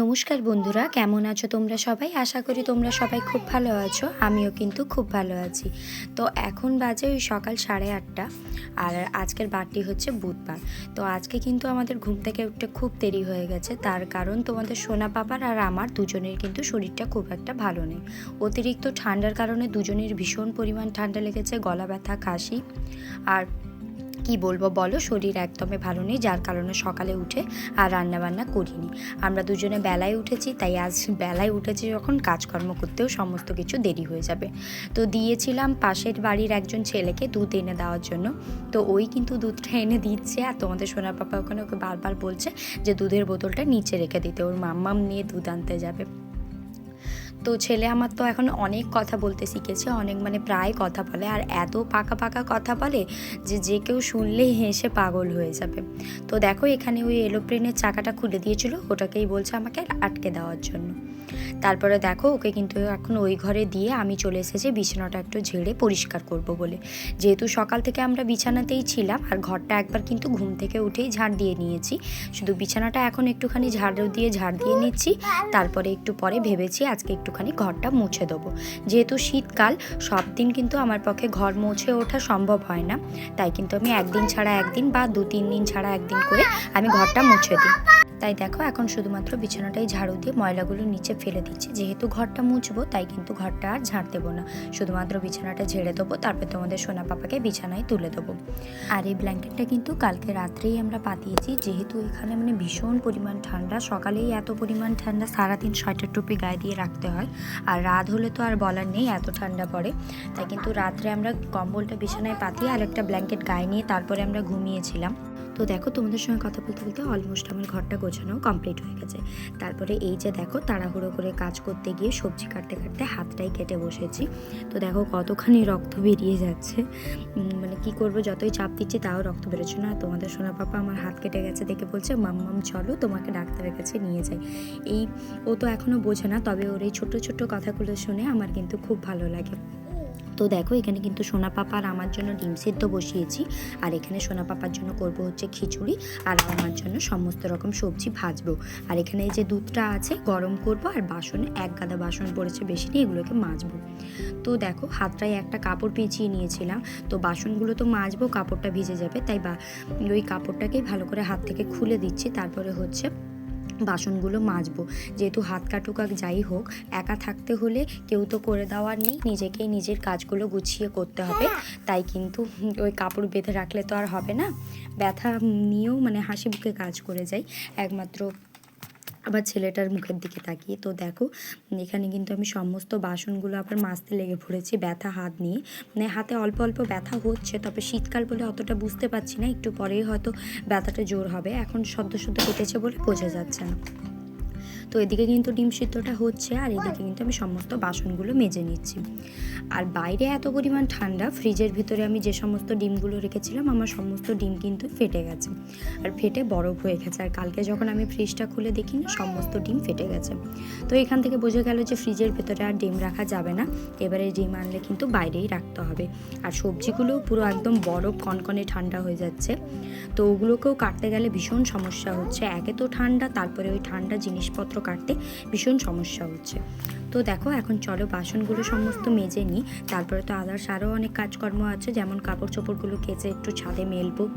নমস্কার বন্ধুরা, কেমন আছো তোমরা সবাই? আশা করি তোমরা সবাই খুব ভালো আছো, আমিও কিন্তু খুব ভালো আছি। তো এখন বাজে ওই সকাল সাড়ে আটটা, আর আজকের বারটি হচ্ছে বুধবার। তো আজকে কিন্তু আমাদের ঘুম থেকে উঠতে খুব দেরি হয়ে গেছে, তার কারণ তোমাদের সোনা পাপার আর আমার দুজনের কিন্তু শরীরটা খুব একটা ভালো নেই। অতিরিক্ত ঠান্ডার কারণে দুজনের ভীষণ পরিমাণ ঠান্ডা লেগেছে, গলা ব্যথা, কাশি, আর কি বলব বলো? শরীর একদমই ভালো নেই, যার কারণে সকালে উঠে আর রান্নাবান্না করিনি। আমরা দুজনে বেলায় উঠেছি, তাই আজ বেলায় উঠেছি যখন কাজকর্ম করতেও সমস্ত কিছু দেরি হয়ে যাবে। তো দিয়েছিলাম পাশের বাড়ির একজন ছেলেকে দুধ এনে দেওয়ার জন্য। তো ওই কিন্তু দুধটা এনে দিচ্ছে আর তোমাদের সোনা পাপা ওখানে ওকে বারবার বলছে যে দুধের বোতলটা নিচে রেখে দিতে। ওর মাম্মাম নিয়ে দুধ আনতে যাবে। তো ছেলে আমার তো এখন অনেক কথা বলতে শিখেছে, অনেক মানে প্রায় কথা বলে। আর এত পাকা পাকা কথা বলে যে যে কেউ শুনলেই হেসে পাগল হয়ে যাবে। তো দেখো এখানে ওই এলোপ্লেনের চাকাটা খুলে দিয়েছিল, ওটাকেই বলছে আমাকে আটকে দেওয়ার জন্য। তারপরে দেখো ওকে কিন্তু এখন ওই ঘরে দিয়ে আমি চলে এসেছি, বিছানাটা একটু ঝেড়ে পরিষ্কার করব বলে। যেহেতু সকাল থেকে আমরা বিছানাতেই ছিলাম, আর ঘরটা একবার কিন্তু ঘুম থেকে উঠেই ঝাড় দিয়ে নিয়েছি। শুধু বিছানাটা এখন একটুখানি ঝাড় দিয়ে ঝাড় দিয়ে নিচ্ছি, তারপরে একটু পরে ভেবেছি আজকে একটুখানি ঘরটা মুছে দেবো। যেহেতু শীতকাল, সব দিন কিন্তু আমার পক্ষে ঘর মুছে ওঠা সম্ভব হয় না। তাই কিন্তু আমি একদিন ছাড়া একদিন বা দু তিন দিন ছাড়া একদিন করে আমি ঘরটা মুছে দিই। তাই দেখো, এখন শুধুমাত্র বিছানাটাই ঝাড়ু দিয়ে ময়লাগুলো নিচে ফেলে দিচ্ছি। যেহেতু ঘরটা মুছবো, তাই কিন্তু ঘরটা আর ঝাড় দেবো না। শুধুমাত্র বিছানাটা ঝেড়ে দেবো, তারপর তোমাদের সোনা পাপাকে বিছানায় তুলে দেবো। আর এই ব্ল্যাঙ্কেটটা কিন্তু কালকে রাত্রেই আমরা পাতিয়েছি। যেহেতু এখানে মানে ভীষণ পরিমাণ ঠান্ডা, সকালেই এত পরিমাণ ঠান্ডা, সারাদিন সোয়েটার টুপি গায়ে দিয়ে রাখতে হয়। আর রাত হলে তো আর বলার নেই, এত ঠান্ডা পড়ে। তাই কিন্তু রাত্রে আমরা কম্বলটা বিছানায় পাতিয়ে আর একটা ব্ল্যাঙ্কেট গায়ে নিয়ে তারপরে আমরা ঘুমিয়েছিলাম। তো দেখো তোমাদের সঙ্গে কথা বলতে বলতে অলমোস্ট আমার ঘরটা গোছানো কমপ্লিট হয়ে গেছে। তারপরে এই যে দেখো তাড়াহুড়ো করে কাজ করতে গিয়ে সবজি কাটতে কাটতে হাতটাই কেটে বসেছি। তো দেখো কতখানি রক্ত বেরিয়ে যাচ্ছে। মানে কি করব, যতই চাপ দিচ্ছি তাও রক্ত বেরোচ্ছে না। তোমাদের সোনা পাপা আমার হাত কেটে গেছে দেখে বলছে মাম্মাম চলো তোমাকে ডাক্তারের কাছে নিয়ে যাই। এই ও তো এখনও বোঝে না, তবে ওর এই ছোট্ট ছোট্ট কথাগুলো শুনে আমার কিন্তু খুব ভালো লাগে। তো দেখো, এখানে কিন্তু সোনা পাপা আর আমার জন্য ডিম সিদ্ধ বসিয়েছি। আর এখানে সোনা পাপার জন্য করব হচ্ছে খিচুড়ি আর আমার জন্য সমস্ত রকম সবজি ভাজবো। আর এখানে এই যে দুধটা আছে, গরম করব আর বাসনে এক গাদা বাসন পড়েছে বেশি নিয়ে এগুলোকে মাজবো। তো দেখো, হাতটায় একটা কাপড় পেঁচিয়ে নিয়েছিলাম। তো বাসনগুলো তো মাজবো, কাপড়টা ভিজে যাবে। তাই বা ওই কাপড়টাকেই ভালো করে হাত থেকে খুলে দিচ্ছি। তারপরে হচ্ছে বাসনগুলো মাজবো। যেহেতু হাত কাটুক যাই হোক, একা থাকতে হলে কেউ তো করে দেওয়ার নেই, নিজেকেই নিজের কাজগুলো গুছিয়ে করতে হবে। তাই কিন্তু ওই কাপড় বেঁধে রাখলে তো আর হবে না। ব্যথা নিয়েও মানে হাসি মুখে কাজ করে যাই। একমাত্র আবার ছেলেটার মুখের দিকে তাকিয়ে, তো দেখো, এখানে কিন্তু আমি সমস্ত বাসনগুলো আবার মাজতে লেগে পড়েছি, ব্যথা হাত নিয়ে। মানে হাতে অল্প অল্প ব্যথা হচ্ছে, তবে শীতকাল বলে অতটা বুঝতে পারছি না, একটু পরেই হয়তো ব্যথাটা জোর হবে। এখন সদ্য শুদ্ধ কেটেছে বলে বোঝা যাচ্ছে না। তো এদিকে কিন্তু ডিম সিদ্ধটা হচ্ছে আর এদিকে কিন্তু আমি সমস্ত বাসনগুলো মেজে নিচ্ছি। আর বাইরে এত পরিমাণ ঠান্ডা, ফ্রিজের ভিতরে আমি যে সমস্ত ডিমগুলো রেখেছিলাম, আমার সমস্ত ডিম কিন্তু ফেটে গেছে। আর ফেটে বরফ হয়ে গেছে। আর কালকে যখন আমি ফ্রিজটা খুলে দেখি না সমস্ত ডিম ফেটে গেছে। তো এখান থেকে বোঝা গেল যে ফ্রিজের ভেতরে আর ডিম রাখা যাবে না। এবারে ডিম আনলে কিন্তু বাইরেই রাখতে হবে। আর সবজিগুলোও পুরো একদম বরফ, কনকনে ঠান্ডা হয়ে যাচ্ছে। তো ওগুলোকেও কাটতে গেলে ভীষণ সমস্যা হচ্ছে। একে তো ঠান্ডা, তারপরে ওই ঠান্ডা জিনিসপত্র কাটতে ভীষণ সমস্যা হচ্ছে। তো দেখো, এখন চলো বাসনগুলো সমস্ত মেজে নিই। তারপরে তো আদার্স আরও অনেক কাজকর্ম আছে, যেমন কাপড় চোপড়গুলো কেচে একটু ছাদে মেলবো।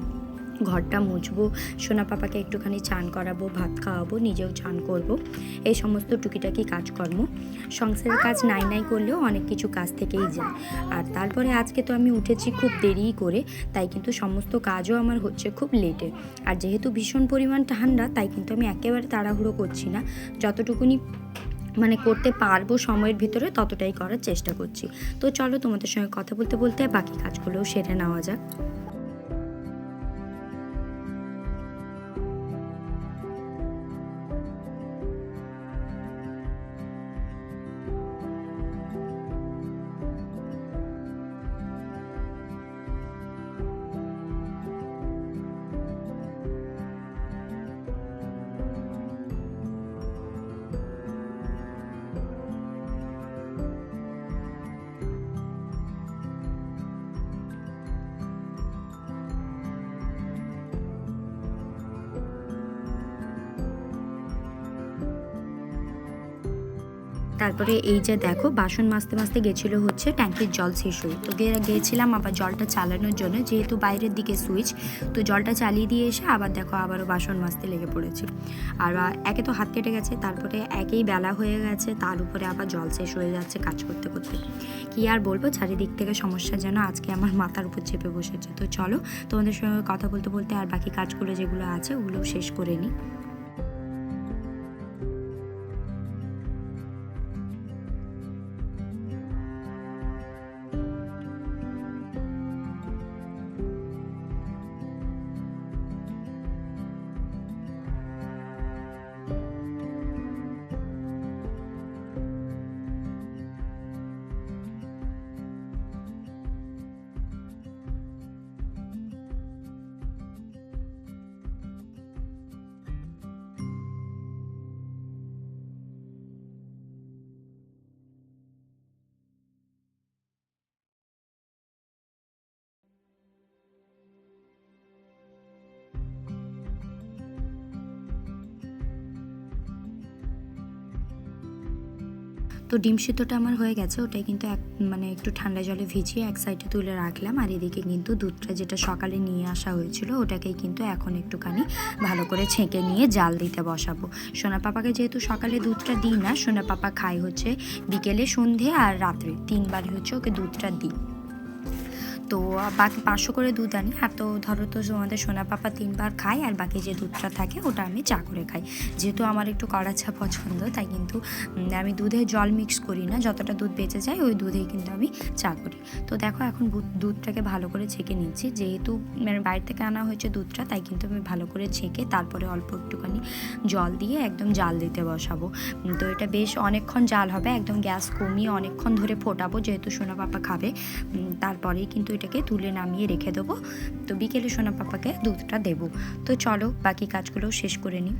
ঘরটা মুছবো, সোনা পাপাকে একটুখানি চান করাবো, ভাত খাওয়াবো, নিজেও চান করব। এই সমস্ত টুকিটাকি কাজকর্ম। সংসারের কাজ নাই নাই করলেও অনেক কিছু কাজ থেকেই যায়। আর তারপরে আজকে তো আমি উঠেছি খুব দেরিই করে, তাই কিন্তু সমস্ত কাজও আমার হচ্ছে খুব লেটে আর যেহেতু ভীষণ পরিমাণ ঠান্ডা, তাই কিন্তু আমি একেবারে তাড়াহুড়ো করছি না। যতটুকুনি মানে করতে পারব সময়ের ভিতরে ততটাই করার চেষ্টা করছি। তো চলো তোমাদের সঙ্গে কথা বলতে বলতে বাকি কাজগুলোও সেরে নেওয়া যাক। তারপরে এই যে দেখো, বাসন মাজতে মাজতে গেছিল হচ্ছে ট্যাঙ্কির জল শেষ হয়ে তো গিয়েছিলাম আবার জলটা চালানোর জন্য, যেহেতু বাইরের দিকে সুইচ তো জলটা চালিয়ে দিয়ে এসে আবার দেখো আবারও বাসন মাজতে লেগে পড়েছি। আর একে তো হাত কেটে গেছে, তারপরে একেই বেলা হয়ে গেছে, তার উপরে আবার জল শেষ হয়ে যাচ্ছে কাজ করতে করতে। কি আর বলব, চারিদিক থেকে সমস্যা যেন আজকে আমার মাথার উপর চেপে বসেছে। তো চলো, তোমাদের সঙ্গে কথা বলতে বলতে আর বাকি কাজগুলো যেগুলো আছে, ওগুলোও শেষ করে নিই। তো ডিম সিদ্ধটা আমার হয়ে গেছে, ওটাই কিন্তু এক মানে একটু ঠান্ডা জলে ভিজিয়ে এক সাইডে তুলে রাখলাম। আর এদিকে কিন্তু দুধটা যেটা সকালে নিয়ে আসা হয়েছিল, ওটাকেই কিন্তু এখন একটুখানি ভালো করে ছেঁকে নিয়ে জাল দিতে বসাবো। সোনা পাপাকে যেহেতু সকালে দুধটা দিই না, সোনা পাপা খায় হচ্ছে বিকেলে, সন্ধে আর রাত্রে। তিনবারই হচ্ছে ওকে দুধটা দিই। তো বাকি পাঁচশো করে দুধ আনি। আর তো ধরো তো আমাদের সোনা পাপা তিনবার খায়, আর বাকি যে দুধটা থাকে ওটা আমি চা করে খাই। যেহেতু আমার একটু কড়া চা পছন্দ, তাই কিন্তু আমি দুধে জল মিক্স করি না। যতটা দুধ বেঁচে যায়, ওই দুধেই কিন্তু আমি চা করি। তো দেখো এখন দুধটাকে ভালো করে ছেঁকে নিচ্ছি। যেহেতু মানে বাইরে থেকে আনা হয়েছে দুধটা, তাই কিন্তু আমি ভালো করে ছেঁকে তারপরে অল্প একটুখানি জল দিয়ে একদম জাল দিতে বসাবো। তো এটা বেশ অনেকক্ষণ জাল হবে, একদম গ্যাস কমিয়ে অনেকক্ষণ ধরে ফোটাবো, যেহেতু সোনা পাপা খাবে। তারপরেই কিন্তু এটাকে তুলে নামিয়ে রেখে দেবো। তো বিকেলে সোনা পাপাকে দুধটা দেবো। তো চলো বাকি কাজগুলো শেষ করে নিই।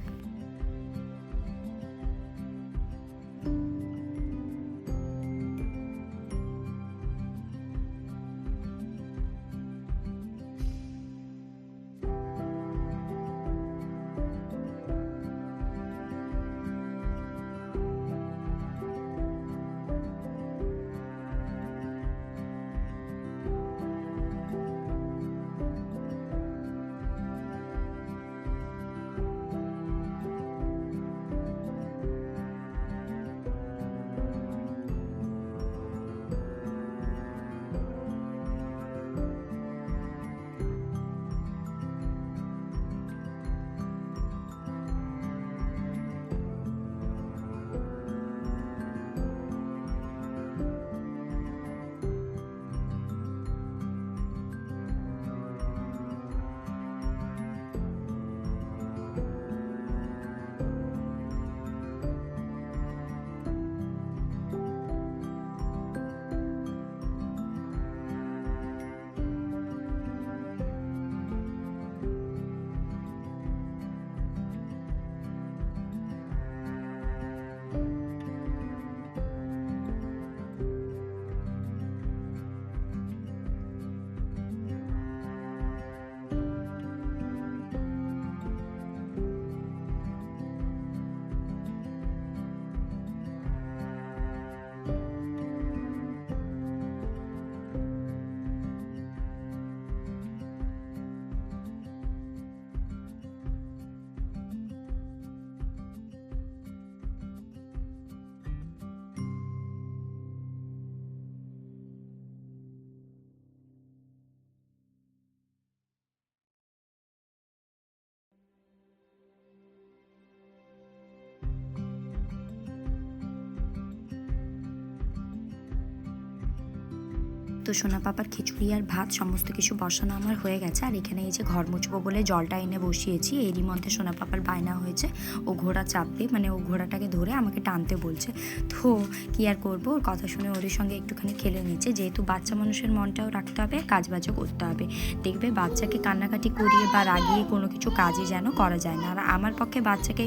তো সোনা পাপার খিচুড়ি আর ভাত সমস্ত কিছু বসানো আমার হয়ে গেছে। আর এখানে এই যে ঘর মুছবো বলে জলটা এনে বসিয়েছি, এরই মধ্যে সোনা পাপার বায়না হয়েছে। ও ঘোড়া চাপবে মানে ও ঘোড়াটাকে ধরে আমাকে টানতে বলছে। তো কি আর করব? ওর কথা শুনে ওর সঙ্গে একটুখানি খেলে নিচ্ছে। যেহেতু বাচ্চা মানুষের মনটাও রাখতে হবে কাজ বাজও করতে হবে। দেখবে বাচ্চাকে কান্নাকাটি করিয়ে বা রাগিয়ে কোনো কিছু কাজই যেন করা যায় না। আর আমার পক্ষে বাচ্চাকে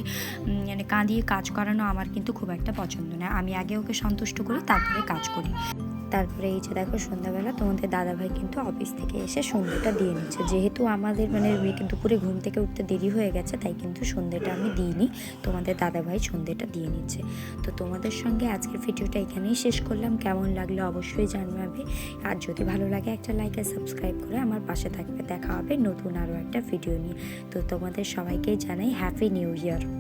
মানে কাঁদিয়ে কাজ করানো আমার কিন্তু খুব একটা পছন্দ নয় আমি আগে ওকে সন্তুষ্ট করি তারপরে কাজ করি। তারপরে এই যে দেখো সন্ধ্যাবেলা তোমাদের দাদাভাই কিন্তু অফিস থেকে এসে সন্ধ্যেটা দিয়ে নিচ্ছে। যেহেতু আমাদের মানে দুপুরে ঘুম থেকে উঠতে দেরি হয়ে গেছে, তাই কিন্তু সন্ধ্যেটা আমি দিইনি। তোমাদের দাদাভাই সন্ধ্যেটা দিয়ে নিচ্ছে। তো তোমাদের সঙ্গে আজকের ভিডিওটা এখানেই শেষ করলাম। কেমন লাগল অবশ্যই জানাবে। আর যদি ভালো লাগে একটা লাইক আর সাবস্ক্রাইব করে আমার পাশে থাকবে। দেখা হবে নতুন আরও একটা ভিডিও নিয়ে। তো তোমাদের সবাইকেই জানাই হ্যাপি নিউ ইয়ার